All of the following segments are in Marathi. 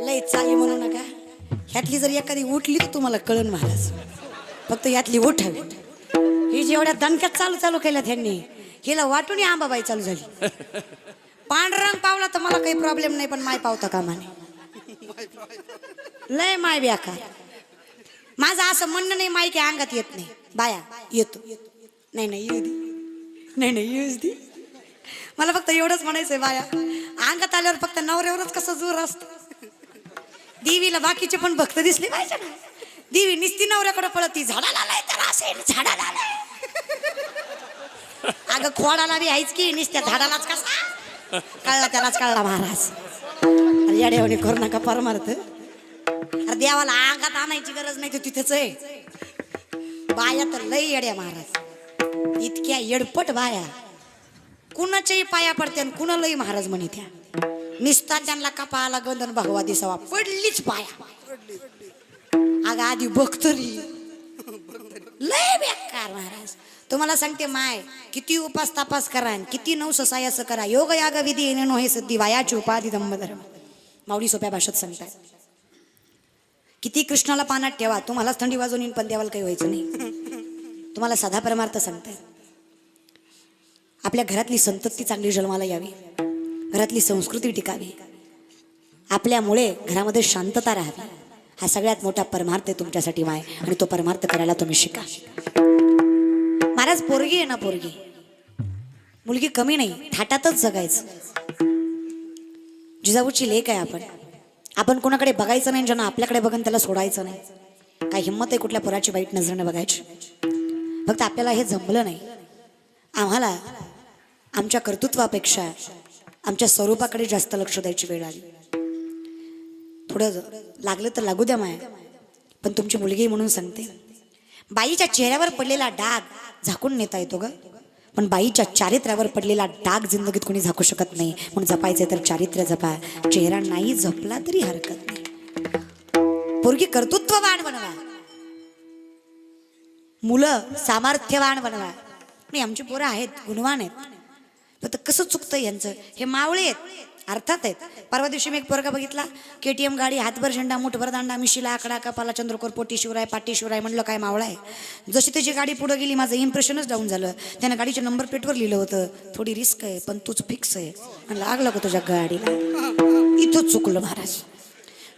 लय चाली म्हणू नका. ह्यातली जर एखादी उठली तर तुम्हाला कळण महाराज. फक्त यातली उठावी ही जेवढ्या दणक्यात चालू चालू केल्या त्यांनी हिला वाटून आंबाबाई चालू झाली. पांढरंग पावला तर मला काही प्रॉब्लेम नाही पण माय पावता कामाने. लय माय बेकार. माझं असं म्हणणं नाही माय की अंगात येत नाही. बाया येतो. नाही नाही येऊ दे. नाही नाही येऊच दे. मला फक्त एवढंच म्हणायचंय बाया. अंगात आल्यावर फक्त नवऱ्यावरच कसं जोर असतं. देवीला बाकीचे पण भक्त दिसले पाहिजे ना. देवी निस्ती नवऱ्याकडे पळत ती झाडाला आलाय तर असेल झाडाला आलाय. अगं खोडाला बी आहेच की निस्त्या झाडालाच कसा? कळला त्यालाच कळला महाराज. अरे येड्यावानी करू नका परमार्थ. अरे देवाला आगात आणायची गरज नाही तर तिथेच आहे. बाया तर लय येड्या महाराज. इतक्या येडपट बाया. कुणाच्याही पाया पडत्या कुणालाही महाराज म्हणे त्या निसता त्यांना आला गंधन भगवा दिसावा. पडलीच पाया अगं आधी बघतरी लय बेकार महाराज. तुम्हाला सांगते माय किती उपास तापास करा आणि किती नवस असं करा. योग याग विधी येणे नो हे सद्दी वायाची उपाधी धर्म माऊली सोप्या भाषेत सांगताय किती कृष्णाला पानात ठेवा. तुम्हालाच थंडी वाजून येईन पण देवाला काही व्हायचं नाही. तुम्हाला साधा परमार्थ सांगताय आपल्या घरातली संतती चांगली जन्माला यावी. घरातली संस्कृती टिकावी. आपल्यामुळे घरामध्ये शांतता राहावी. हा सगळ्यात मोठा परमार्थ आहे तुमच्यासाठी माय. आणि तो परमार्थ करायला तुम्ही शिका. महाराज पोरगी आहे ना पोरगी. मुलगी कमी नाही थाटातच जगायचं. जिजाऊची लेख आहे आपण. आपण कोणाकडे बघायचं नाही ज्यांना आपल्याकडे बघून त्याला सोडायचं नाही. काय हिंमत आहे कुठल्या पोराची वाईट नजरेने बघायची? फक्त आपल्याला हे जमलं नाही. आम्हाला आमच्या कर्तृत्वापेक्षा आमच्या स्वरूपाकडे जास्त लक्ष द्यायची वेळ आली. थोडं लागलं तर लागू द्या माया पण तुमची मुलगी म्हणून सांगते. बाईच्या चेहऱ्यावर पडलेला डाग झाकून नेता येतो ग. पण बाईच्या चारित्र्यावर पडलेला डाग जिंदगीत कोणी झाकू शकत नाही. म्हणून जपायचे तर चारित्र्य जपा. चेहरा नाही जपला तरी हरकत नाही. पोरगी कर्तृत्ववान बनवा. मुलं सामर्थ्यवान बनवा. नाही आमची पोरं आहेत गुणवान आहेत. फक्त कसं चुकतं यांचं? हे मावळे आहेत. अर्थात आहेत. परवा दिवशी मी एक पोरगा बघितला. के टी एम गाडी हातभर झेंडा मुठभर दांडा मिशीला आकडा कपाला चंद्रकोर पोटी शिवराय पाटी शिवराय म्हणलं काय मावळा आहे? जशी त्याची गाडी पुढे गेली माझं इम्प्रेशनच डाऊन झालं. त्यानं गाडीच्या नंबर प्लेटवर लिहिलं होतं थोडी रिस्क आहे पण तूच फिक्स आहे. म्हणलं लागलं का तुझ्या गाडीला. इथंच चुकलं महाराज.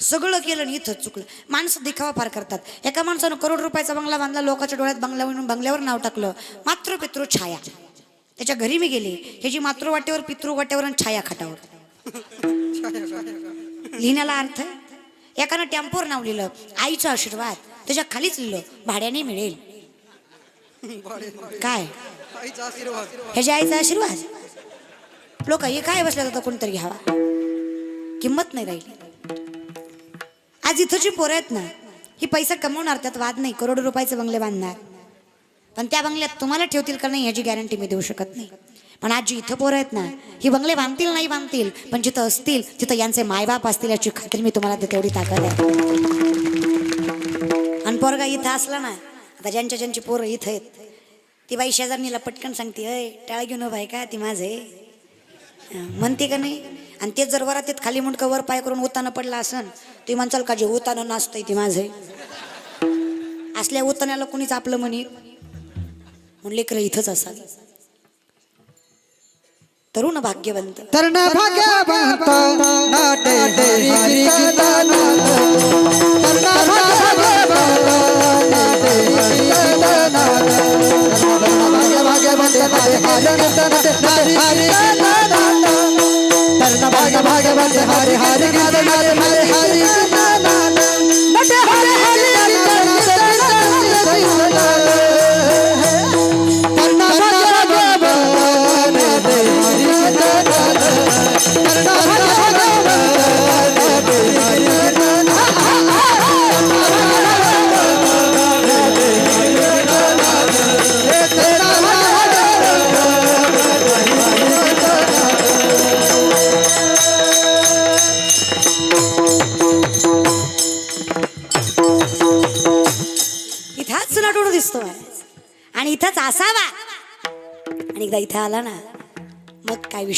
सगळं केलं आणि इथंच चुकलं. माणसं दिखावा फार करतात. एका माणसानं करोड रुपयाचा बंगला बांधला लोकांच्या डोळ्यात बंगला म्हणून बंगल्यावर नाव टाकलं. मातृ पितृ छाया. त्याच्या घरी मी गेले. ह्याची मातृ वाटेवर पितृ आणि छाया खाटावर. लिहिण्याला अर्थ एकानं टॅम्पोर नाव लिहिलं आईचा आशीर्वाद. त्याच्या खालीच लिहिलं भाड्याने मिळेल. काय? ह्याच्या आईचा आशीर्वाद? लोक हे काय बसल्या जातं कोणतरी घ्यावा? किंमत नाही राहिली. आज इथं जी पोरं आहेत ना ही पैसा कमवणार त्यात वाद नाही. करोड रुपयाचे बंगले बांधणार. पण त्या बंगल्यात तुम्हाला ठेवतील का नाही याची गॅरंटी मी देऊ शकत नाही. पण आज जी इथं पोरं आहेत ना ही बंगले बांधतील नाही बांधतील पण जिथं असतील तिथं यांचे मायबाप असतील याची खात्री मी तुम्हाला तेवढी ताकद आहे. आणि पोरगा इथं असला ना आता ज्यांच्या ज्यांची पोरं इथं आहेत ती बाई शेजारणीला पटकन सांगते अय टाळ घेऊन उभा का ती माझं म्हणते का नाही? आणि तेच जर वरातीत खाली मुंडकं वर पाय करून उतानं पडला असन ती म्हणचाल का जे उताना नाचतंय ती माझं असल्या उताण्याला कोणीच आपलं म्हणे म्हणून खरं इथंच असाल तरुण भाग्यवंत. तरुण भाग्यवंत नाटे हरी भाग्यवंत भाग्य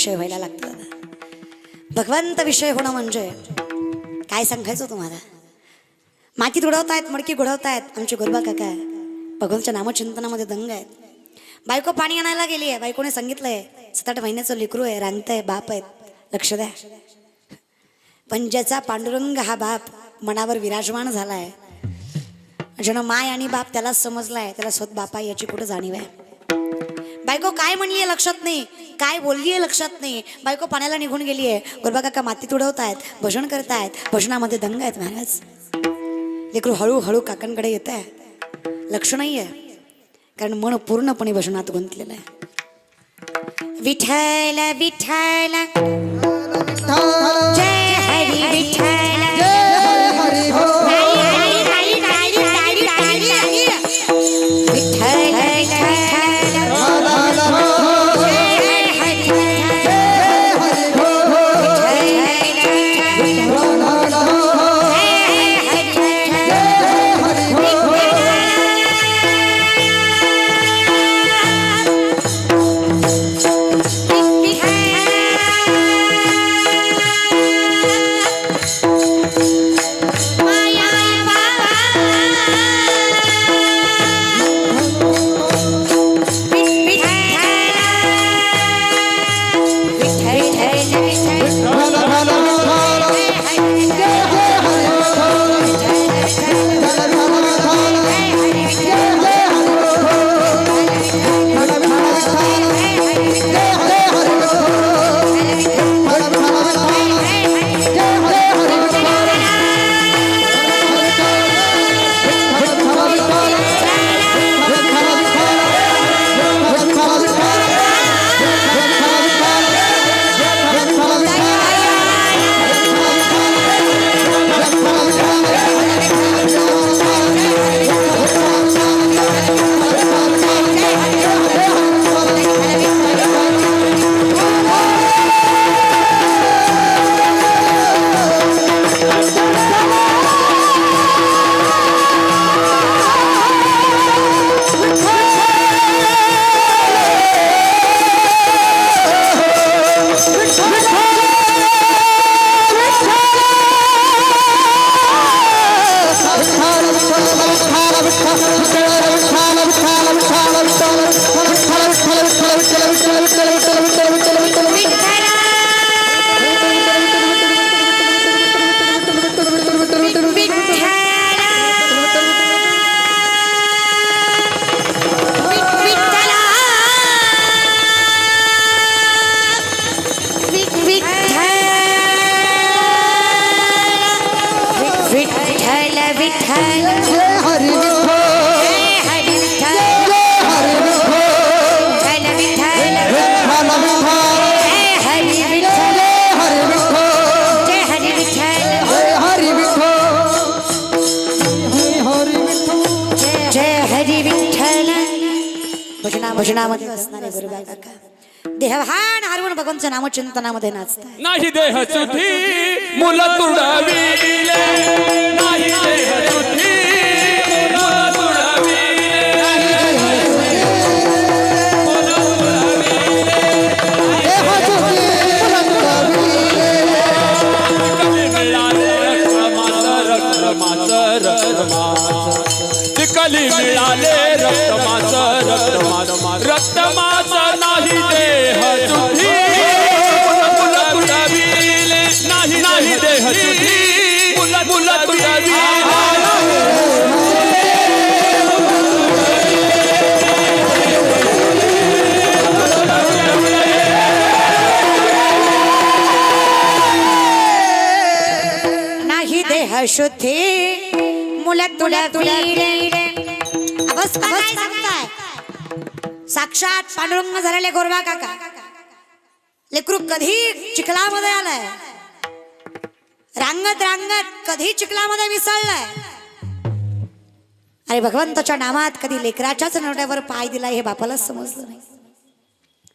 विषय व्हायला लागतो. दादा भगवंत विषय होणं म्हणजे काय सांगायचं तुम्हाला? मातीत उडवतायत मडकी घुडवतायत आमचे गुरुबा काका भगवंतच्या नामचिंतनामध्ये दंग आहेत. बायको पाणी आणायला गेली आहे. बायकोने सांगितलंय सात आठ महिन्याचं लेकरू आहे रांगतंय बाप आहेत. लक्ष द्या. पण ज्याचा पांडुरंग हा बाप मनावर विराजमान झाला आहे ज्यानं माय आणि बाप त्यालाच समजलाय त्याला स्वतः बापा याची कुठं जाणीव आहे? बायको काय म्हणलीये लक्षात नाही काय बोललीये लक्षात नाही. बायको पाण्याला निघून गेली आहे गुरबा काका मातीत उडवतायत भजन करतायत भजनामध्ये दंग आहेत महाराज. लेकरू हळूहळू काकांकडे येत आहे लक्ष नाही आहे कारण मन पूर्णपणे भजनात गुंतलेलं आहे. विठ्ठल विठ्ठल. जय हरी विठ्ठल. जय हरी हो. भजनामध्ये असणारे गुरुबा काका देहभान हरवून भगवंतच्या नामचिंतनामध्ये नाचताय नाही देह सुधी मुलं तुडावी नाही देह सुधी मिळाले रक्तमाचं रक्तमाचं. रक्तमाचं नाही देह नाही नाही देह शुद्धी तुला तुला काय सांगताय? साक्षात पांडुरंग झालेले गोरबा काका. लेकरू कधी चिखलामध्ये आलाय? रांगत रांगत कधी चिखलामध्ये मिसळलाय? अरे भगवंताच्या नामात कधी लेकराच्याच नरड्यावर पाय दिला हे बापालाच समजलं नाही.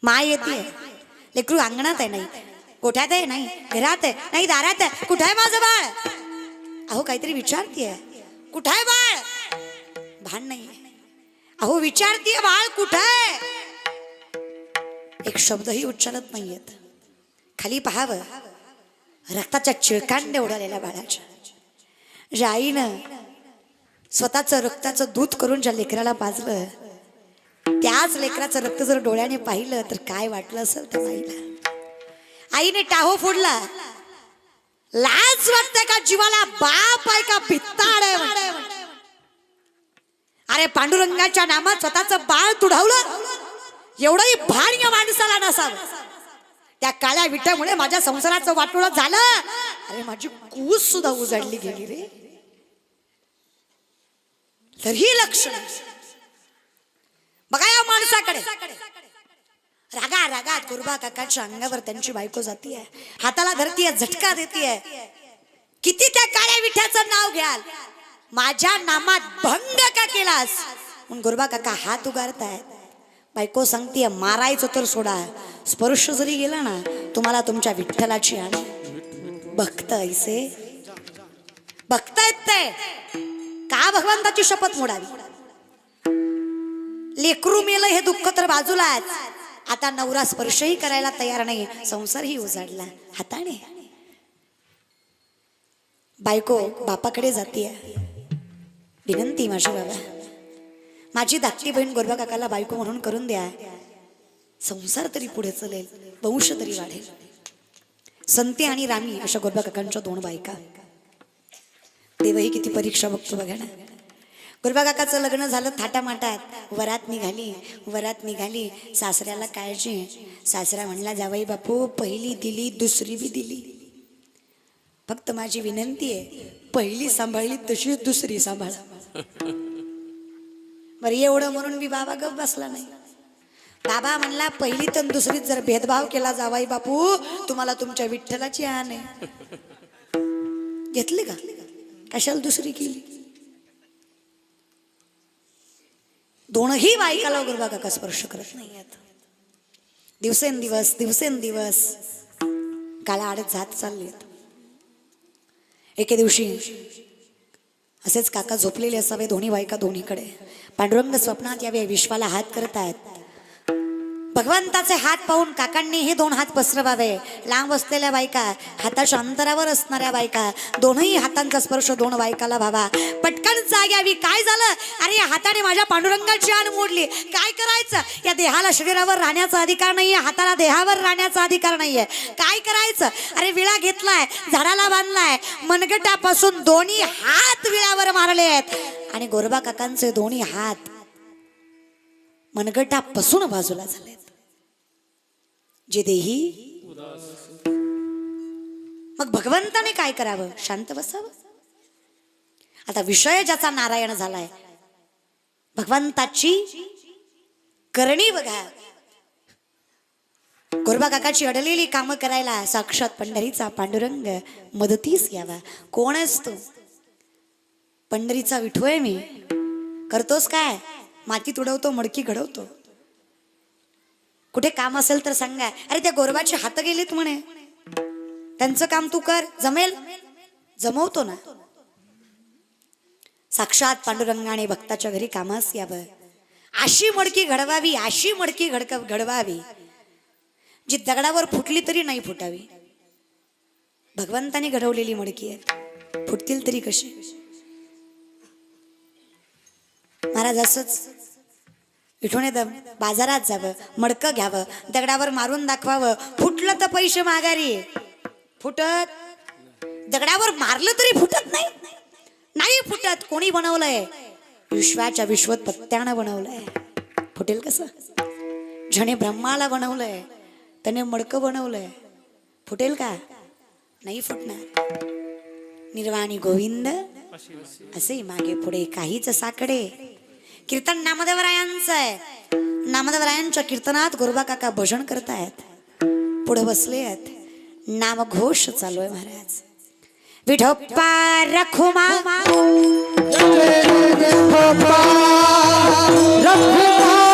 माय येते. लेकरू अंगणात आहे नाही. कोठ्यात आहे नाही. घरात आहे नाही दारात आहे. कुठं आहे माझं बाळ? अहो काहीतरी विचारतीये. कुठं आहे बाळ? भान नाही अहो विचारतीये बाळ कुठं आहे? एक शब्दही उच्चारत नाहीयेत. खाली पहावं. रक्ताच्या चिळकांडे उडालेल्या बाळाच्या. ज्या आईनं स्वतःचं रक्ताचं दूध करून ज्या लेकराला पाजलं त्याच लेकराचं रक्त जर डोळ्याने पाहिलं तर काय वाटलं असेल त्या आईला आईने टाहो फोडला. लाज वाटतंय का जीवाला? बाप आहे का भित्ताड आहे अरे पांडुरंगाच्या नामात स्वतःचं बाळ तुडवलं. एवढंही भान या माणसाला नसावं. त्या काळ्या विट्यामुळे माझ्या संसाराचं वाटोळ झालं. अरे माझी कूस सुद्धा उजडली गेली रे. तरी लक्ष. बघा या माणसाकडे. रागा रागात गुरबा काकाच्या अंगावर त्यांची बायको जातीये. हाताला धरतीये झटका देतीये. किती त्या काळ्या विठ्याचं नाव घ्याल. माझ्या नामात भंग का केलास? म्हणून गुरुबा काका हात उगारताय बायको सांगतीय मारायचं तर सोडा. स्पर्श जरी गेला ना तुम्हाला तुमच्या विठ्ठलाची आणि बघत ऐसे बघतायत ते. का भगवंताची शपथ मोडावी? लेकरू मेलं हे दुःख तर बाजूलाच. आता नवरा स्पर्शही करायला तयार नाही संसारही उजाडला. हाताने. बायको बापाकडे जाते विनंती माझी बाबा. माझी धाकटी बहीण गोरबा काकाला बायको म्हणून करून द्या. संसार तरी पुढे चलेल वंश तरी वाढेल. संते आणि रामी अशा गोरबा काकांच्या दोन बायका. देवही किती परीक्षा बघतो बघा ना. गोरबा काकाचं लग्न झालं थाटामाटात. वरात निघाली वरात निघाली. सासऱ्याला काळजी. सासरा म्हणला जावाई बापू पहिली दिली दुसरी बी दिली. फक्त माझी विनंती आहे पहिली सांभाळली तशी दुसरी सांभाळा. बरं एवढं म्हणून मी बाबा गप बसला नाही. बाबा म्हणला पहिली तर दुसरीत जर भेदभाव केला जावाई बापू तुम्हाला तुमच्या विठ्ठलाची आण आहे. घेतली का? कशाला दुसरी केली? दोनही बायकाला गुरुबा काका स्पर्श करत नाही आहेत दिवसेंदिवस दिवसेंदिवस काळा आडत जात चालले एके दिवशी असेच काका झोपलेले असावे दोन्ही बायका दोन्हीकडे. पांडुरंग स्वप्नात यावे विश्वाला हात करत आहेत. भगवंताचे हात पाहून काकांनी हे दोन हात पसरवावे. लांब असलेल्या बायका हाताच्या अंतरावर असणाऱ्या बायका दोनही हातांचा स्पर्श दोन बायकाला व्हावा. पटकन जाग्यावी काय झालं? अरे या हाताने माझ्या पांडुरंगाची आण मोडली. काय करायचं? या देहाला शरीरावर राहण्याचा अधिकार नाहीये. हाताला देहावर राहण्याचा अधिकार नाहीये. काय करायचं? अरे विळा घेतलाय झाडाला बांधलाय. मनगटापासून दोन्ही हात विळावर मारले आहेत. आणि गोरबा काकांचे दोन्ही हात मनगटापासून बाजूला झालेत. जे देही मग भगवंताने काय करावं? शांत बसावं. आता विषय ज्याचा नारायण झालाय भगवंताची करणी बघा. गोरबा काकाची अडलेली कामं करायला साक्षात पंढरीचा पांडुरंग मदतीस यावा. कोण असतो? पंढरीचा पंढरीचा विठोय मी. करतोस काय? माती तुडवतो मडकी घडवतो. कुठे काम असेल तर सांगा. अरे त्या गोरबाचे हात गेलेत म्हणे. त्यांचं काम तू कर. जमेल? जमवतो ना. साक्षात पांडुरंगाने भक्ताच्या घरी कामास यावं अशी मडकी घडवावी अशी मडकी घडक घडवावी जी दगडावर फुटली तरी नाही फुटावी. भगवंताने घडवलेली मडकी आहे फुटतील तरी कशी? महाराज असंच विठोणे दम बाजारात जावं मडकं घ्यावं दगडावर मारून दाखवावं. फुटलं तर पैसे माघारी. फुटत? दगडावर मारलं तरी फुटत नाही. नाही फुटत. कोणी बनवलंय? विश्वाच्या विश्वत पत्त्यानं बनवलंय. फुटेल कसं? झणे ब्रह्माला बनवलंय त्याने मडकं बनवलंय. फुटेल का? नाही फुटणार. निर्वाणी गोविंद असे मागे पुढे काहीच साकडे. कीर्तन नामदेवरायांचं आहे नामदेवरायांच्या कीर्तनात गुरुबा काका भजन करतायत पुढे बसले आहेत नामघोष चालू आहे महाराज विठोप्पा रखुमा रखुमा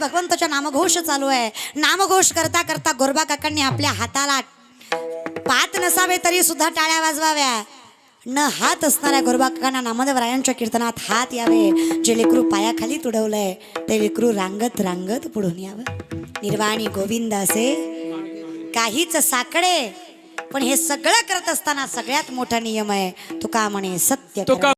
भगवंताच्या नामघोष चालू आहे. नामघोष करता करता गोरबा काकांनी आपल्या हाताला पात नसावे तरी सुद्धा टाळ्या वाजवाव्या. न हात असणाऱ्या गोरबा काकांना नामदेव रायांच्या कीर्तनात हात यावे. जे लेकरू पायाखाली तुडवलंय ते लेकरू रांगत रांगत पुढून यावं. निर्वाणी गोविंद असे काहीच साकडे पण हे सगळं करत असताना सगळ्यात मोठा नियम आहे तू का म्हणे सत्य